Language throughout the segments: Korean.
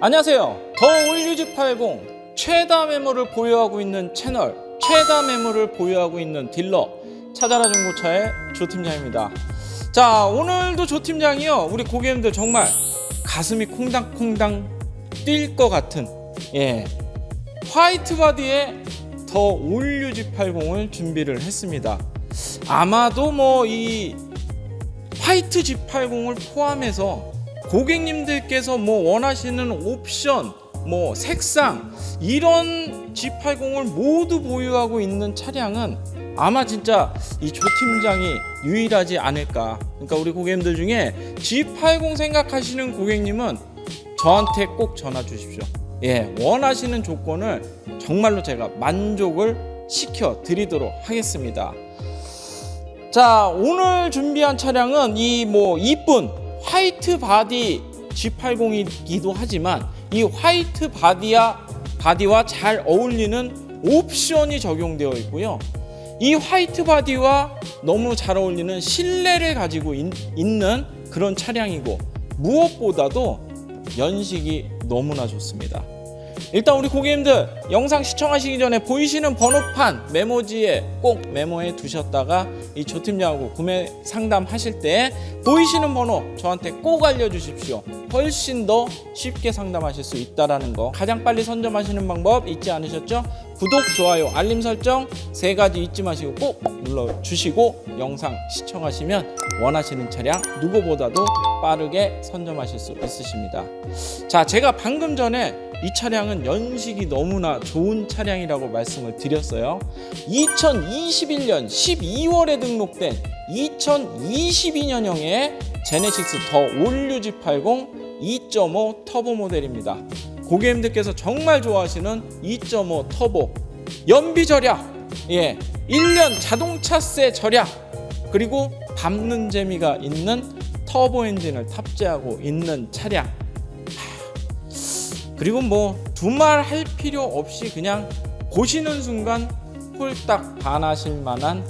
안녕하세요. 더 올류지 80 최다 매물을 보유하고 있는 채널 최다 매물을 보유하고 있는 딜러 찾아라 중고차의 조 팀장입니다. 자 오늘도 조 팀장이요 우리 고객님들 정말 가슴이 콩당콩당 뛸 것 같은 예 화이트 바디의 더 올류지 80을 준비를 했습니다. 아마도 뭐 이 화이트 G80을 포함해서 고객님들께서 뭐 원하시는 옵션, 뭐 색상 이런 G80을 모두 보유하고 있는 차량은 아마 진짜 이 조 팀장이 유일하지 않을까. 그러니까 우리 고객님들 중에 G80 생각하시는 고객님은 저한테 꼭 전화 주십시오. 예, 원하시는 조건을 정말로 제가 만족을 시켜 드리도록 하겠습니다. 자 오늘 준비한 차량은 이 뭐 이쁜 화이트 바디 G80이기도 하지만 이 화이트 바디와 바디와 잘 어울리는 옵션이 적용되어 있고요. 이 화이트 바디와 너무 잘 어울리는 실내를 가지고 있, 있는 그런 차량이고 무엇보다도 연식이 너무나 좋습니다. 일단 우리 고객님들 영상 시청하시기 전에 보이시는 번호판 메모지에 꼭 메모해 두셨다가 이 조팀장하고 구매 상담하실 때 보이시는 번호 저한테 꼭 알려주십시오. 훨씬 더 쉽게 상담하실 수 있다라는 거 가장 빨리 선점하시는 방법 잊지 않으셨죠? 구독, 좋아요, 알림 설정 세 가지 잊지 마시고 꼭 눌러주시고 영상 시청하시면 원하시는 차량 누구보다도 빠르게 선점하실 수 있으십니다. 자, 제가 방금 전에 이 차량은 연식이 너무나 좋은 차량이라고 말씀을 드렸어요. 2021년 12월에 등록된 2022년형의 제네시스 더 올류지 80 2.5 터보 모델입니다. 고객님들께서 정말 좋아하시는 2.5 터보 연비 절약, 예, 1년 자동차세 절약, 그리고 밟는 재미가 있는 터보 엔진을 탑재하고 있는 차량. 그리고 뭐 두말 할 필요 없이 그냥 보시는 순간 홀딱 반하실 만한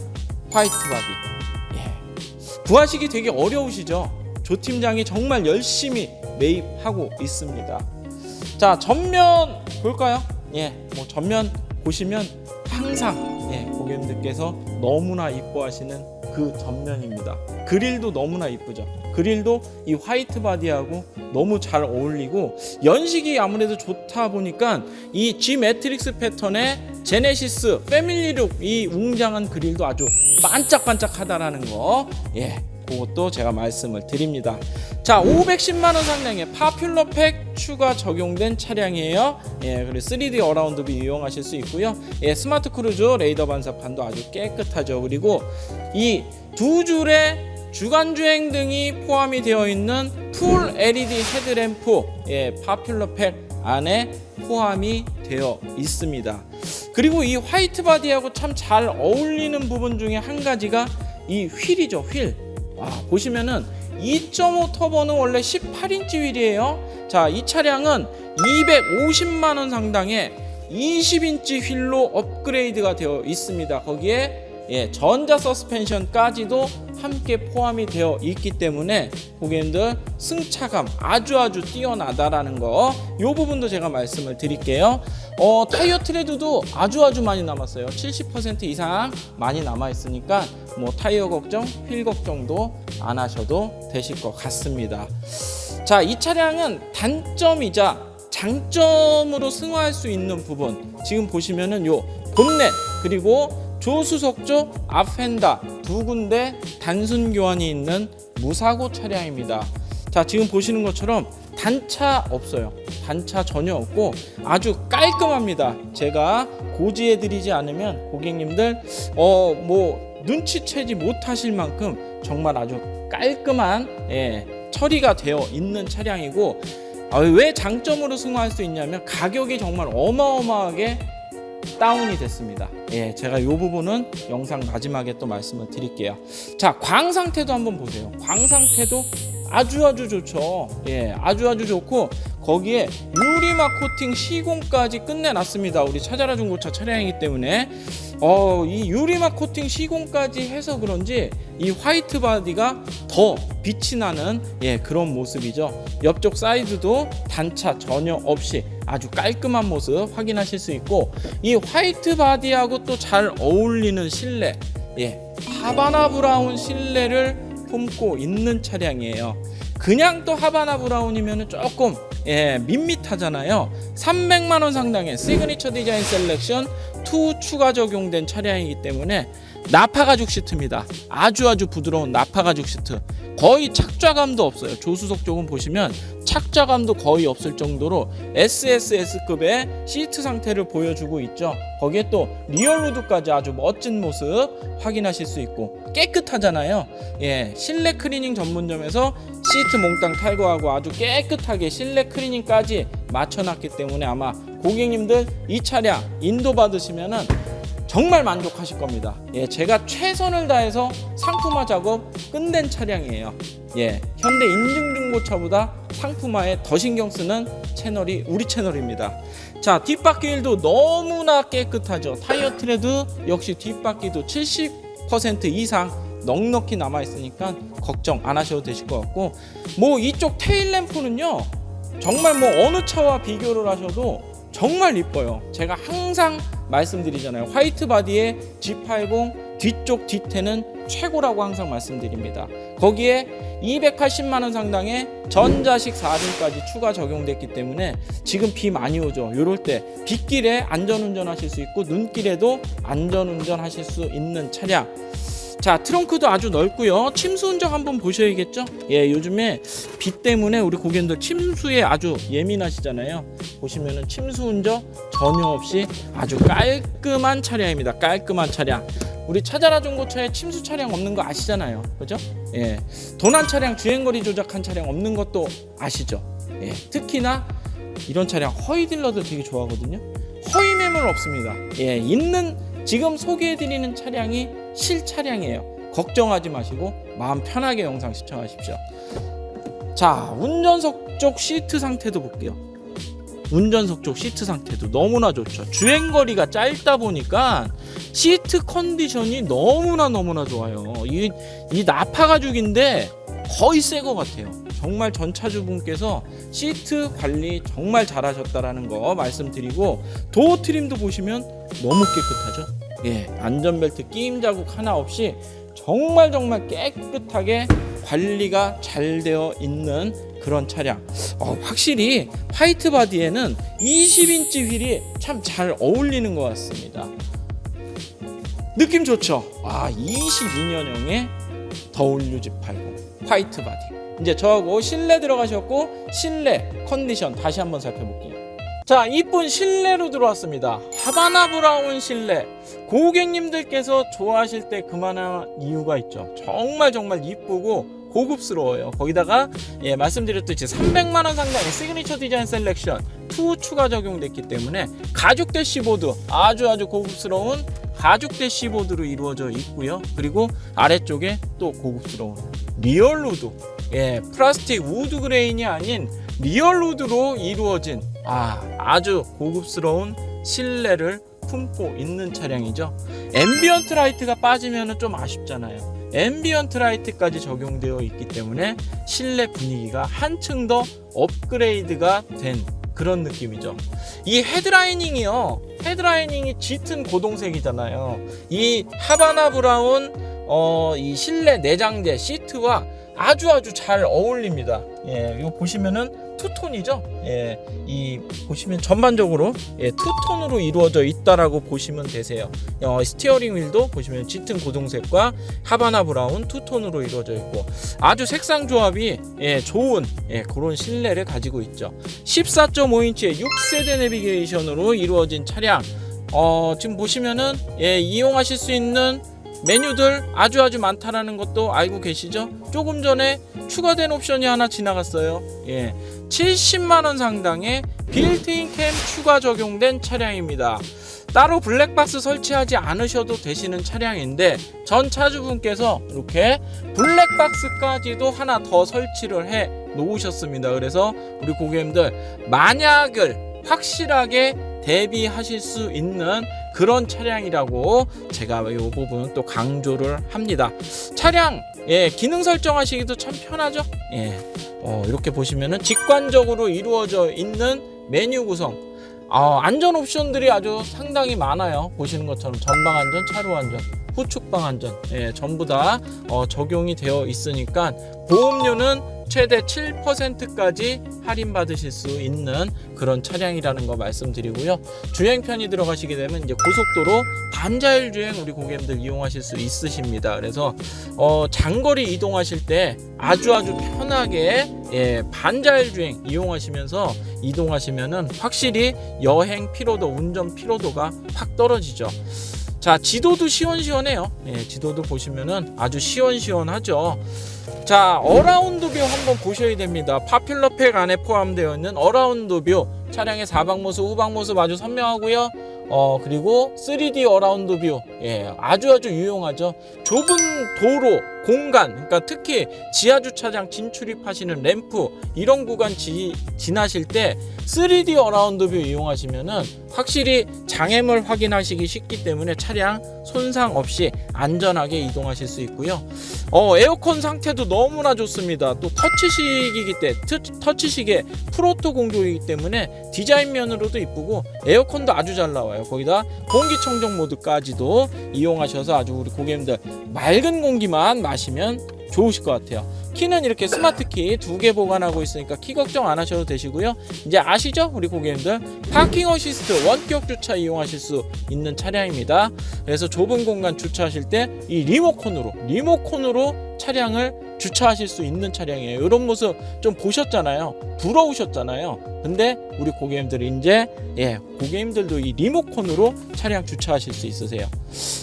화이트 바디. 예. 구하시기 되게 어려우시죠? 조 팀장이 정말 열심히 매입하고 있습니다. 자 전면 볼까요? 예, 뭐 전면 보시면 항상 예, 고객님들께서 너무나 이뻐하시는 그 전면입니다. 그릴도 너무나 이쁘죠. 그릴도 이 화이트 바디하고 너무 잘 어울리고 연식이 아무래도 좋다 보니까 이 G 매트릭스 패턴의 제네시스 패밀리룩 이 웅장한 그릴도 아주 반짝반짝하다라는 거 예. 그것도 제가 말씀을 드립니다. 자, 510만 원 상량의 파퓰러 팩 추가 적용된 차량이에요. 예, 그리고 3D 어라운드 뷰 이용하실 수 있고요. 예, 스마트 크루즈 레이더 반사판도 아주 깨끗하죠. 그리고 이 두 줄의 주간 주행 등이 포함이 되어 있는 풀 LED 헤드램프 예, 파퓰러 팩 안에 포함이 되어 있습니다. 그리고 이 화이트 바디하고 참 잘 어울리는 부분 중에 한 가지가 이 휠이죠, 휠. 와, 보시면은 2.5 터보는 원래 18인치 휠이에요. 자, 이 차량은 250만 원 상당의 20인치 휠로 업그레이드가 되어 있습니다. 거기에 예, 전자 서스펜션까지도 함께 포함이 되어 있기 때문에 고객님들 승차감 아주 아주 뛰어나다라는 거. 요 부분도 제가 말씀을 드릴게요. 어, 타이어 트레드도 아주 아주 많이 남았어요. 70% 이상 많이 남아 있으니까 뭐 타이어 걱정, 휠 걱정도 안 하셔도 되실 것 같습니다. 자, 이 차량은 단점이자 장점으로 승화할 수 있는 부분. 지금 보시면은 요 본넷 그리고 조수석조 앞펜다 두 군데 단순 교환이 있는 무사고 차량입니다. 자, 지금 보시는 것처럼 단차 없어요. 단차 전혀 없고 아주 깔끔합니다. 제가 고지해 드리지 않으면 고객님들 어 뭐 눈치채지 못하실 만큼 정말 아주 깔끔한 예, 처리가 되어 있는 차량이고 아, 왜 장점으로 승화할 수 있냐면 가격이 정말 어마어마하게 다운이 됐습니다. 예, 제가 이 부분은 영상 마지막에 또 말씀을 드릴게요. 자, 광 상태도 한번 보세요. 광 상태도 아주 아주 좋죠. 예, 아주 아주 좋고 거기에 유리막 코팅 시공까지 끝내놨습니다. 우리 찾아라 중고차 차량이기 때문에 어, 이 유리막 코팅 시공까지 해서 그런지 이 화이트 바디가 더 빛이 나는 예, 그런 모습이죠. 옆쪽 사이드도 단차 전혀 없이 아주 깔끔한 모습 확인하실 수 있고 이 화이트 바디하고 또 잘 어울리는 실내 예, 하바나 브라운 실내를 품고 있는 차량이에요. 그냥 또 하바나 브라운이면 조금 예, 밋밋하잖아요. 300만 원 상당의 시그니처 디자인 셀렉션 2 추가 적용된 차량이기 때문에 나파 가죽 시트입니다. 아주 아주 부드러운 나파 가죽 시트. 거의 착좌감도 없어요. 조수석 쪽은 보시면 착좌감도 거의 없을 정도로 SSS급의 시트 상태를 보여주고 있죠. 거기에 또 리얼우드까지 아주 멋진 모습 확인하실 수 있고 깨끗하잖아요. 예, 실내 클리닝 전문점에서 시트 몽땅 탈거하고 아주 깨끗하게 실내 클리닝까지 맞춰놨기 때문에 아마 고객님들 이 차량 인도 받으시면은 정말 만족하실 겁니다. 예, 제가 최선을 다해서 상품화 작업 끝낸 차량이에요. 예, 현대 인증 중고차보다 상품화에 더 신경 쓰는 채널이 우리 채널입니다. 자, 뒷바퀴 휠도 너무나 깨끗하죠. 타이어 트레드 역시 뒷바퀴도 70% 이상 넉넉히 남아 있으니까 걱정 안 하셔도 되실 것 같고 뭐 이쪽 테일 램프는요. 정말 뭐 어느 차와 비교를 하셔도 정말 이뻐요. 제가 항상 말씀드리잖아요. 화이트 바디의 G80 뒤쪽 뒤태는 최고라고 항상 말씀드립니다. 거기에 280만 원 상당의 전자식 4륜까지 추가 적용됐기 때문에 지금 비 많이 오죠. 요럴 때 빗길에 안전운전 하실 수 있고 눈길에도 안전운전 하실 수 있는 차량. 자 트렁크도 아주 넓고요 침수 흔적 한번 보셔야겠죠 예 요즘에 비 때문에 우리 고객님들 침수에 아주 예민하시잖아요 보시면은 침수 흔적 전혀 없이 아주 깔끔한 차량입니다. 깔끔한 차량. 우리 찾아라 중고차에 침수 차량 없는 거 아시잖아요. 그죠? 예. 도난 차량 주행거리 조작한 차량 없는 것도 아시죠? 예. 특히나 이런 차량 허위 딜러들 되게 좋아하거든요. 허위 매물 없습니다. 예. 있는 지금 소개해 드리는 차량이 실 차량이에요. 걱정하지 마시고 마음 편하게 영상 시청하십시오. 자, 운전석 쪽 시트 상태도 볼게요. 운전석 쪽 시트 상태도 너무나 좋죠. 주행 거리가 짧다 보니까 시트 컨디션이 너무나 너무나 좋아요. 이, 이 나파 가죽인데 거의 새것 같아요. 정말 전차주분께서 시트 관리 정말 잘하셨다라는 거 말씀드리고 도어 트림도 보시면 너무 깨끗하죠. 예, 안전벨트 끼임 자국 하나 없이 정말 정말 깨끗하게 관리가 잘 되어 있는 그런 차량. 어, 확실히 화이트 바디에는 20인치 휠이 참 잘 어울리는 것 같습니다. 느낌 좋죠? 아, 22년형의 WG80 화이트 바디. 이제 저하고 실내 들어가셨고 실내 컨디션 다시 한번 살펴볼게요. 자, 이쁜 실내로 들어왔습니다. 하바나 브라운 실내. 고객님들께서 좋아하실 때 그만한 이유가 있죠. 정말 정말 이쁘고 고급스러워요. 거기다가 예, 말씀드렸듯이 300만 원 상당의 시그니처 디자인 셀렉션 2 추가 적용됐기 때문에 가죽 대시보드 아주 아주 고급스러운 가죽 대시보드로 이루어져 있고요. 그리고 아래쪽에 또 고급스러운 리얼 우드 예, 플라스틱 우드 그레인이 아닌 리얼 우드로 이루어진 아, 아주 고급스러운 실내를 품고 있는 차량이죠. 앰비언트 라이트가 빠지면 좀 아쉽잖아요. 앰비언트 라이트까지 적용되어 있기 때문에 실내 분위기가 한층 더 업그레이드가 된 그런 느낌이죠. 이 헤드라이닝이요. 헤드라이닝이 짙은 고동색이잖아요. 이 하바나 브라운 어, 이 실내 내장재 시트와 아주 아주 잘 어울립니다. 예, 이거 보시면은 투톤이죠. 예, 이 보시면 전반적으로 예, 투톤으로 이루어져 있다라고 보시면 되세요. 어, 스티어링 휠도 보시면 짙은 고동색과 하바나 브라운 투톤으로 이루어져 있고 아주 색상 조합이 예, 좋은 예, 그런 실내를 가지고 있죠. 14.5인치의 6세대 내비게이션으로 이루어진 차량. 어, 지금 보시면은 예, 이용하실 수 있는 메뉴들 아주 아주 많다라는 것도 알고 계시죠? 조금 전에 추가된 옵션이 하나 지나갔어요. 예. 70만 원 상당의 빌트인 캠 추가 적용된 차량입니다. 따로 블랙박스 설치하지 않으셔도 되시는 차량인데 전 차주분께서 이렇게 블랙박스까지도 하나 더 설치를 해 놓으셨습니다. 그래서 우리 고객님들 만약을 확실하게 대비하실 수 있는 그런 차량이라고 제가 이 부분 또 강조를 합니다. 차량 예, 기능 설정하시기도 참 편하죠. 예, 어, 이렇게 보시면은 직관적으로 이루어져 있는 메뉴 구성. 어, 안전 옵션들이 아주 상당히 많아요. 보시는 것처럼 전방 안전, 차로 안전, 후측방 안전, 예, 전부 다 어, 적용이 되어 있으니까 보험료는 최대 7%까지 할인받으실 수 있는 그런 차량이라는 거 말씀드리고요. 주행 편이 들어가시게 되면 이제 고속도로 반자율 주행 우리 고객님들 이용하실 수 있으십니다. 그래서 어, 장거리 이동하실 때 아주 아주 편하게 예, 반자율 주행 이용하시면서 이동하시면은 확실히 여행 피로도, 운전 피로도가 확 떨어지죠. 자, 지도도 시원시원해요. 예, 지도도 보시면은 아주 시원시원하죠. 자, 어라운드 뷰 한번 보셔야 됩니다. 파퓰러 팩 안에 포함되어 있는 어라운드 뷰. 차량의 사방 모습, 후방 모습 아주 선명하고요. 어, 그리고 3D 어라운드 뷰. 예, 아주 아주 유용하죠. 좁은 도로, 공간, 그러니까 특히 지하 주차장 진출입하시는 램프 이런 구간 지, 지나실 때 3D 어라운드 뷰 이용하시면은 확실히 장애물 확인하시기 쉽기 때문에 차량 손상 없이 안전하게 이동하실 수 있고요. 어, 에어컨 상태도 너무나 좋습니다. 또 터치식이기 때 트, 터치식의 프로토 공조이기 때문에 디자인 면으로도 이쁘고 에어컨도 아주 잘 나와요. 거기다 공기청정 모드까지도 이용하셔서 아주 우리 고객님들 맑은 공기만 마시면 좋으실 것 같아요. 키는 이렇게 스마트 키 두 개 보관하고 있으니까 키 걱정 안 하셔도 되시고요. 이제 아시죠? 우리 고객님들 파킹 어시스트 원격 주차 이용하실 수 있는 차량입니다. 그래서 좁은 공간 주차하실 때 이 리모컨으로 리모컨으로 차량을 주차하실 수 있는 차량이에요. 이런 모습 좀 보셨잖아요. 부러우셨잖아요. 근데 우리 고객님들이 이제 예 고객님들도 이 리모컨으로 차량 주차하실 수 있으세요.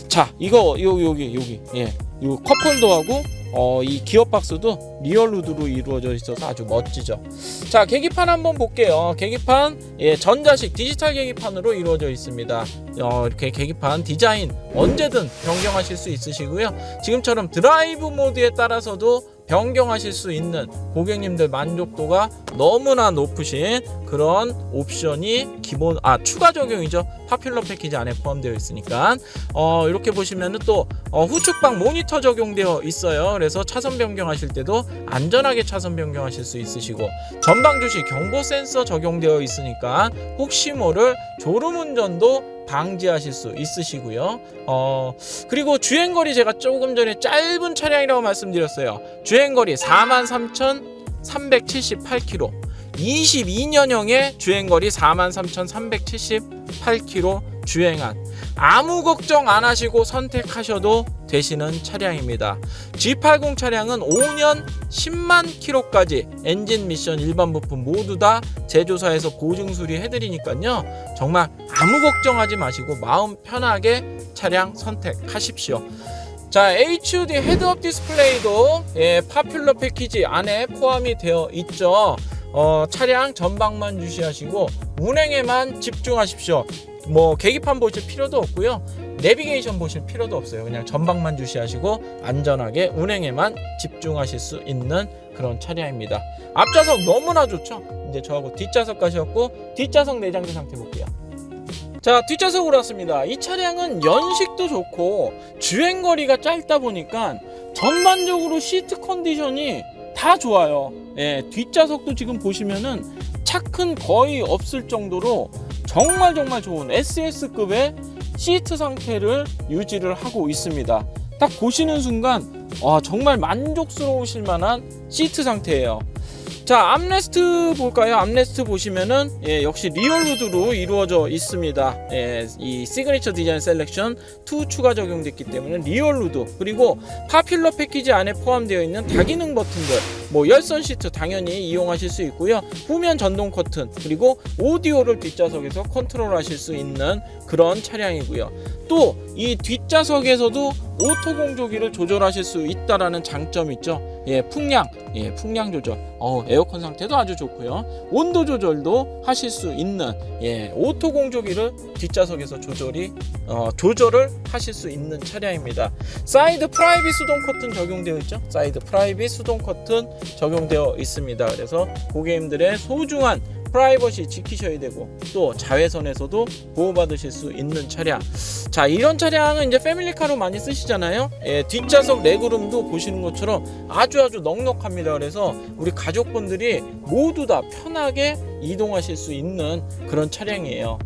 자 이거 요 여기 여기 예. 요 컵홀더하고 어, 이 기어 박스도 리얼 우드로 이루어져 있어서 아주 멋지죠. 자, 계기판 한번 볼게요. 계기판 예, 전자식 디지털 계기판으로 이루어져 있습니다. 어, 이렇게 계기판 디자인 언제든 변경하실 수 있으시고요. 지금처럼 드라이브 모드에 따라서도 변경하실 수 있는 고객님들 만족도가 너무나 높으신 그런 옵션이 기본 아 추가 적용이죠. 파퓰러 패키지 안에 포함되어 있으니까. 어 이렇게 보시면은 또 어, 후측방 모니터 적용되어 있어요. 그래서 차선 변경하실 때도 안전하게 차선 변경하실 수 있으시고. 전방 주시 경보 센서 적용되어 있으니까 혹시 모를 졸음 운전도 방지하실 수 있으시고요. 어, 그리고 주행거리 제가 조금 전에 짧은 차량이라고 말씀드렸어요. 주행거리 43,378km. 22년형의 주행거리 43,378km 주행한 아무 걱정 안 하시고 선택하셔도 되시는 차량입니다. G80 차량은 5년 10만 킬로까지 엔진 미션 일반 부품 모두 다 제조사에서 보증 수리해 드리니까요. 정말 아무 걱정하지 마시고 마음 편하게 차량 선택하십시오. 자, HUD 헤드업 디스플레이도 예, 파퓰러 패키지 안에 포함이 되어 있죠. 어, 차량 전방만 유시하시고 운행에만 집중하십시오. 뭐 계기판 보실 필요도 없고요. 내비게이션 보실 필요도 없어요. 그냥 전방만 주시하시고 안전하게 운행에만 집중하실 수 있는 그런 차량입니다. 앞좌석 너무나 좋죠. 이제 저하고 뒷좌석 가셨고 뒷좌석 내장재 상태 볼게요. 자 뒷좌석으로 왔습니다. 이 차량은 연식도 좋고 주행거리가 짧다 보니까 전반적으로 시트 컨디션이 다 좋아요. 예, 뒷좌석도 지금 보시면은 차큰 거의 없을 정도로 정말 정말 좋은 SS급의 시트 상태를 유지를 하고 있습니다. 딱 보시는 순간 와 정말 만족스러우실 만한 시트 상태예요. 자 암레스트 볼까요? 암레스트 보시면은 예, 역시 리얼우드로 이루어져 있습니다. 예, 이 시그니처 디자인 셀렉션 2 추가 적용됐기 때문에 리얼우드 그리고 파퓰러 패키지 안에 포함되어 있는 다기능 버튼들 뭐 열선 시트 당연히 이용하실 수 있고요. 후면 전동 커튼 그리고 오디오를 뒷좌석에서 컨트롤하실 수 있는 그런 차량이고요. 또 이 뒷좌석에서도 오토 공조기를 조절하실 수 있다라는 장점이 있죠. 예, 풍량, 예, 풍량 조절. 어, 에어컨 상태도 아주 좋고요. 온도 조절도 하실 수 있는 예, 오토 공조기를 뒷좌석에서 조절이 어, 조절을 하실 수 있는 차량입니다. 사이드 프라이빗 수동 커튼 적용되어 있죠. 사이드 프라이빗 수동 커튼 적용되어 있습니다. 그래서 고객님들의 소중한 프라이버시 지키셔야 되고 또 자외선에서도 보호받으실 수 있는 차량. 자 이런 차량은 이제 패밀리카로 많이 쓰시잖아요. 예, 뒷좌석 레그룸도 보시는 것처럼 아주 아주 넉넉합니다. 그래서 우리 가족분들이 모두 다 편하게 이동하실 수 있는 그런 차량이에요.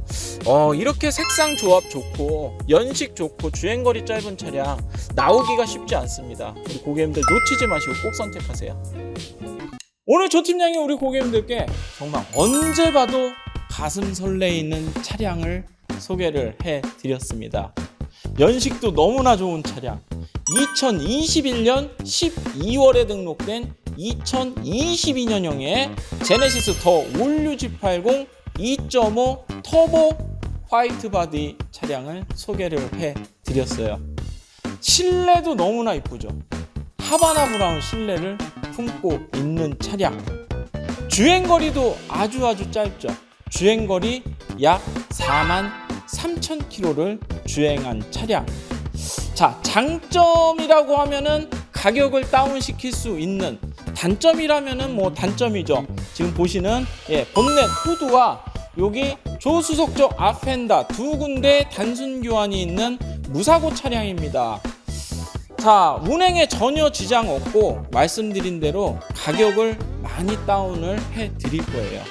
어, 이렇게 색상 조합 좋고 연식 좋고 주행거리 짧은 차량 나오기가 쉽지 않습니다. 우리 고객님들 놓치지 마시고 꼭 선택하세요. 오늘 조 팀장이 우리 고객님들께 정말 언제 봐도 가슴 설레이는 차량을 소개를 해 드렸습니다. 연식도 너무나 좋은 차량. 2021년 12월에 등록된 2022년형의 제네시스 더 올류 G80 2.5 터보 화이트 바디 차량을 소개를 해 드렸어요. 실내도 너무나 이쁘죠. 하바나 브라운 실내를 품고 있는 차량. 주행거리도 아주 아주 짧죠. 주행거리 약 4만 3천 킬로를 주행한 차량. 자, 장점이라고 하면은 가격을 다운시킬 수 있는 단점이라면은 뭐 단점이죠. 지금 보시는 예, 본넷 후드와 여기 조수석적 앞펜다 두 군데 단순 교환이 있는 무사고 차량입니다. 자, 운행에 전혀 지장 없고 말씀드린 대로 가격을 많이 다운을 해 드릴 거예요.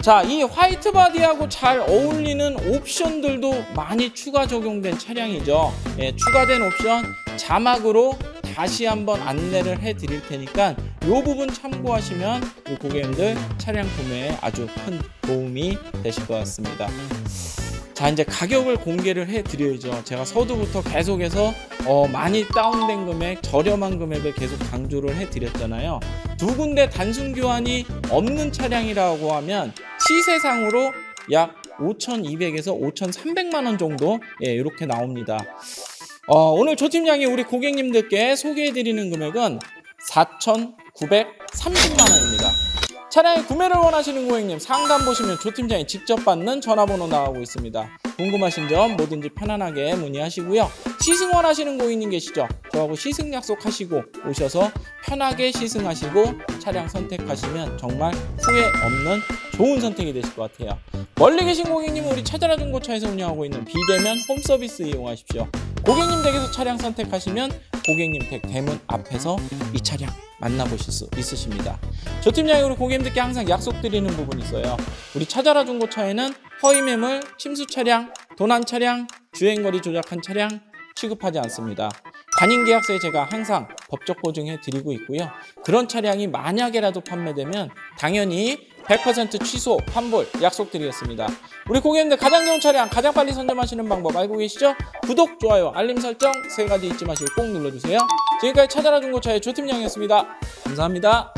자, 이 화이트 바디하고 잘 어울리는 옵션들도 많이 추가 적용된 차량이죠. 예, 추가된 옵션 자막으로 다시 한번 안내를 해 드릴 테니까 이 부분 참고하시면 고객님들 차량 구매에 아주 큰 도움이 되실 것 같습니다. 자 이제 가격을 공개를 해 드려야죠. 제가 서두부터 계속해서 어, 많이 다운된 금액 저렴한 금액을 계속 강조를 해 드렸잖아요. 두 군데 단순 교환이 없는 차량이라고 하면 시세상으로 약 5,200에서 5,300만 원 정도 예, 이렇게 나옵니다. 어, 오늘 조 팀장이 우리 고객님들께 소개해 드리는 금액은 4,930만 원입니다 차량의 구매를 원하시는 고객님 상담 보시면 조 팀장이 직접 받는 전화번호 나오고 있습니다. 궁금하신 점 뭐든지 편안하게 문의하시고요. 시승 원하시는 고객님 계시죠? 저하고 시승 약속하시고 오셔서 편하게 시승하시고 차량 선택하시면 정말 후회 없는 좋은 선택이 되실 것 같아요. 멀리 계신 고객님은 우리 찾아라 중고차에서 운영하고 있는 비대면 홈 서비스 이용하십시오. 고객님 댁에서 차량 선택하시면 고객님 댁 대문 앞에서 이 차량 만나보실 수 있으십니다. 조 팀장이 우리 고객님들께 항상 약속드리는 부분이 있어요. 우리 찾아라 중고차에는 허위 매물, 침수 차량, 도난 차량, 주행거리 조작한 차량 취급하지 않습니다. 관인 계약서에 제가 항상 법적 보증해 드리고 있고요. 그런 차량이 만약에라도 판매되면 당연히 100% 취소, 환불 약속드리겠습니다. 우리 고객님들 가장 좋은 차량 가장 빨리 선점하시는 방법 알고 계시죠? 구독, 좋아요, 알림 설정 세 가지 잊지 마시고 꼭 눌러주세요. 지금까지 찾아라 중고차의 조팀장이었습니다. 감사합니다.